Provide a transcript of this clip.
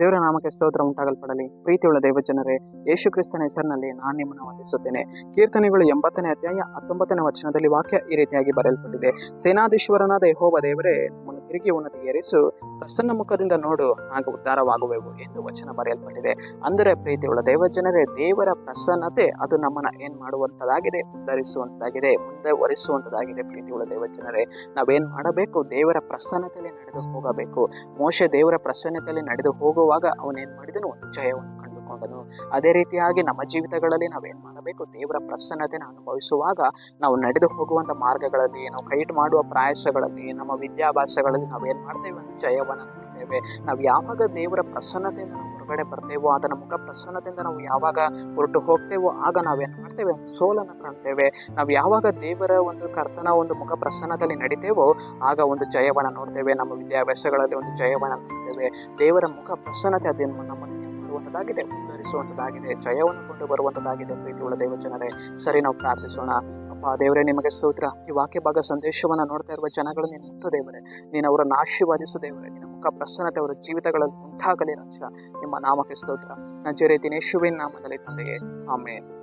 ದೇವರ ನಾಮಕ್ಕೆ ಸ್ತೋತ್ರ ಉಂಟಾಗಲ್ಪಡಲಿ. ಪ್ರೀತಿಯುಳ್ಳ ದೇವಜನರೇ, ಯೇಸು ಕ್ರಿಸ್ತನ ಹೆಸರಿನಲ್ಲಿ ನಾನು ನಿಮ್ಮನ್ನು ವಂದಿಸುತ್ತೇನೆ. ಕೀರ್ತನೆಗಳು ಎಂಬತ್ತನೇ ಅಧ್ಯಾಯ ಹತ್ತೊಂಬತ್ತನೇ ವಚನದಲ್ಲಿ ವಾಕ್ಯ ಈ ರೀತಿಯಾಗಿ ಬರೆಯಲ್ಪಟ್ಟಿದೆ. ಸೇನಾಧೀಶ್ವರನಾದ ಯಹೋವ ದೇವರೇ ತಿರುಗಿ ಉನ್ನತಿಗೆ ಪ್ರಸನ್ನ ಮುಖದಿಂದ ನೋಡು ಆಗ ಉದ್ಧಾರವಾಗುವೆವು ಎಂದು ವಚನ ಬರೆಯಲ್ಪಟ್ಟಿದೆ. ಅಂದರೆ ಪ್ರೀತಿಯುಳ್ಳ ದೇವಜನರೇ, ದೇವರ ಪ್ರಸನ್ನತೆ ಅದು ನಮ್ಮನ್ನ ಏನ್ ಮಾಡುವಂತದಾಗಿದೆ, ಉದ್ಧರಿಸುವಂತದಾಗಿದೆ, ಮುಂದೆ ಒರೆಸುವಂತದಾಗಿದೆ ಪ್ರೀತಿಯುಳ್ಳ ದೇವಜನರೇ. ನಾವೇನ್ ಮಾಡಬೇಕು? ದೇವರ ಪ್ರಸನ್ನತೆಯಲ್ಲಿ ನಡೆದು ಹೋಗಬೇಕು. ಮೋಶೆ ದೇವರ ಪ್ರಸನ್ನತೆಯಲ್ಲಿ ನಡೆದು ಹೋಗುವಾಗ ಅವನೇನ್ ಮಾಡಿದನು? ಜಯವನ್ನು ಕಂಡುಕೊಂಡನು ಅದೇ ರೀತಿಯಾಗಿ ನಮ್ಮ ಜೀವಿತಗಳಲ್ಲಿ ನಾವೇನು ಮಾಡಬೇಕು? ದೇವರ ಪ್ರಸನ್ನತೆನ ಅನುಭವಿಸುವಾಗ ನಾವು ನಡೆದು ಹೋಗುವಂಥ ಮಾರ್ಗಗಳಲ್ಲಿ, ನಾವು ಕೈಟ್ ಮಾಡುವ ಪ್ರಯಾಸಗಳಲ್ಲಿ, ನಮ್ಮ ವಿದ್ಯಾಭ್ಯಾಸಗಳಲ್ಲಿ ನಾವೇನು ಮಾಡ್ತೇವೆ? ಜಯವನ್ನು ನೋಡ್ತೇವೆ. ನಾವು ಯಾವಾಗ ದೇವರ ಪ್ರಸನ್ನತೆಯಿಂದ ನಾವು ಹೊರಗಡೆ ಬರ್ತೇವೋ ಅದರ ಮುಖ ಪ್ರಸನ್ನತೆಯಿಂದ ನಾವು ಯಾವಾಗ ಹೊರಟು ಹೋಗ್ತೇವೋ, ಆಗ ನಾವೇನು ಮಾಡ್ತೇವೆ? ಸೋಲನ್ನು ಕಾಣ್ತೇವೆ ನಾವು ಯಾವಾಗ ದೇವರ ಒಂದು ಕರ್ತನ ಒಂದು ಮುಖ ಪ್ರಸನ್ನದಲ್ಲಿ ನಡಿತೇವೋ, ಆಗ ಒಂದು ಜಯವನ್ನು ನೋಡ್ತೇವೆ. ನಮ್ಮ ವಿದ್ಯಾಭ್ಯಾಸಗಳಲ್ಲಿ ಒಂದು ಜಯವನ್ನು ನೋಡ್ತೇವೆ. ದೇವರ ಮುಖ ಪ್ರಸನ್ನತೆ ಅದೇನು ನಮ್ಮನ್ನು ಏನ್ ಮಾಡುವಂಥದ್ದಾಗಿದೆ ಉದ್ಧರಿಸುವಂಥದ್ದಾಗಿದೆ ಜಯವನ್ನು ಕೊಂಡು ಬರುವಂಥದ್ದಾಗಿದೆ ಪ್ರೀತಿಯುಳ್ಳ ದೇವಜನರೇ. ಸರಿ, ನಾವು ಪ್ರಾರ್ಥಿಸೋಣ. ಅಪ್ಪ ದೇವರೇ, ನಿಮಗೆ ಸ್ತೋತ್ರ. ಈ ವಾಕ್ಯ ಭಾಗ ಸಂದೇಶವನ್ನು ನೋಡ್ತಾ ಇರುವ ಜನಗಳು ನೀನು ಮುಟ್ಟು ದೇವರೇ. ನೀನು ಅವರನ್ನು ಆಶೀರ್ವಾದಿಸು ದೇವರೇ. ನಿನ್ನ ಮುಖ ಪ್ರಸನ್ನತೆ ಅವರ ಜೀವಿತಗಳಲ್ಲಿ ಉಂಟಾಗಲಿ ರಕ್ಷ ನಿಮ್ಮ ನಾಮಕ್ಕೆ ಸ್ತೋತ್ರ. ನಜರೇ ದಿನೇಶುವಿನ ನಾಮದಲ್ಲಿ ತಂದೆಯೇ. ಆಮೇಲೆ